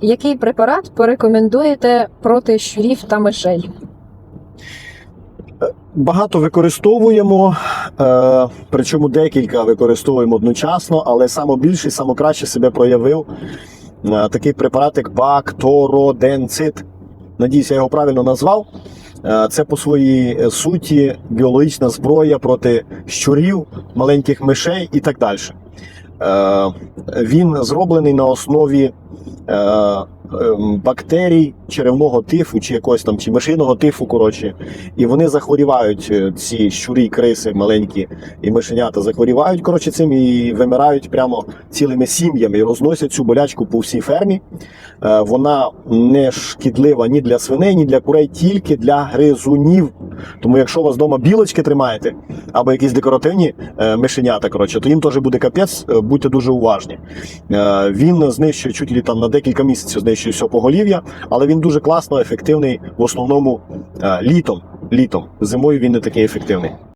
який препарат порекомендуєте проти щурів та мишей? Багато використовуємо, е, причому декілька використовуємо одночасно, але більше, саме себе проявив е, такий препарат, як бактороденцит. Надіюсь, я його правильно назвав. Е, Це по своїй суті біологічна зброя проти щурів, маленьких мишей і так далі. Е, Він зроблений на основі е, ем, бактерій черевного тифу, чи якогось там, чи мишиного тифу, коротше. І вони захворівають, е, ці щурі, криси маленькі і мишенята захворівають коротше, цим і вимирають прямо цілими сім'ями розносять цю болячку по всій фермі. Вона не шкідлива ні для свиней, ні для курей, тільки для гризунів. Тому якщо у вас вдома білочки тримаєте, або якісь декоративні е, мишенята, коротше, то їм теж буде капець, е, будьте дуже уважні. Е, Він знищує чуть ли там на декілька місяців знищує все поголів'я, але він дуже класно ефективний в основному літом. Літом. Зимою він не такий ефективний.